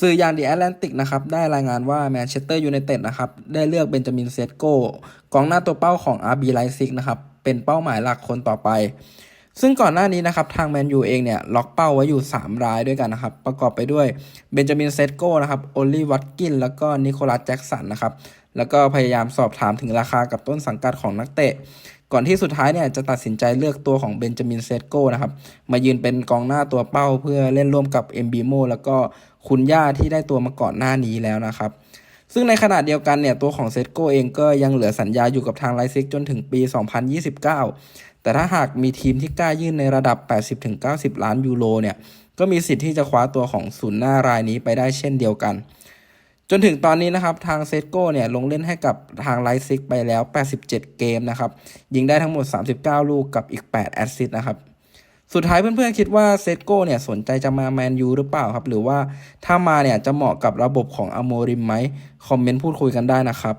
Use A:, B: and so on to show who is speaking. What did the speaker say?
A: สื่ออย่าง The Atlantic นะครับได้รายงานว่าแมนเชสเตอร์ยูไนเต็ดนะครับได้เลือกเบนจามินเซตโกกองหน้าตัวเป้าของ RB Leipzig นะครับเป็นเป้าหมายหลักคนต่อไป ซึ่งก่อนหน้านี้นะครับทางแมนยูเองเนี่ยล็อกเป้าไว้อยู่ 3 รายด้วยกันนะครับประกอบไปด้วยเบนจามินเซตโกนะครับโอลลี่วัตกิน แล้วก็นิโคลัสแจ็กสันนะครับแล้วก็พยายามสอบถามถึงราคากับต้นสังกัดของนักเตะ ก่อนที่สุดท้ายเนี่ยจะตัดสินใจเลือกตัวของเบนจามินเซตโกนะครับ มายืนเป็นกองหน้าตัวเป้าเพื่อเล่นร่วมกับเอมบีโมแล้วก็คุณย่าที่ได้ตัวมาก่อนหน้านี้แล้วนะครับ ซึ่งในขณะเดียวกันเนี่ยตัวของเซตโกเองก็ยังเหลือสัญญาอยู่กับทางไลซิกจนถึงปี 2029 แต่ถ้าหากมีทีมที่กล้ายื่นในระดับ 80-90 ล้านยูโรเนี่ยก็มีสิทธิ์ที่จะคว้าตัวของศูนย์หน้ารายนี้ไปได้เช่นเดียวกัน จนถึงตอนนี้นะครับทางเซตโก้เนี่ยลงเล่นให้กับทางไลซิกไปแล้ว 87 เกมนะครับ ยิงได้ทั้งหมด 39 ลูกกับอีก 8 แอสซิสต์นะครับ สุดท้ายเพื่อนๆคิดว่าเซตโก้เนี่ยสนใจจะมาแมนยูหรือเปล่าครับ หรือว่าถ้ามาเนี่ยจะเหมาะกับระบบของอโมริมไหมคอมเมนต์พูดคุยกันได้นะครับ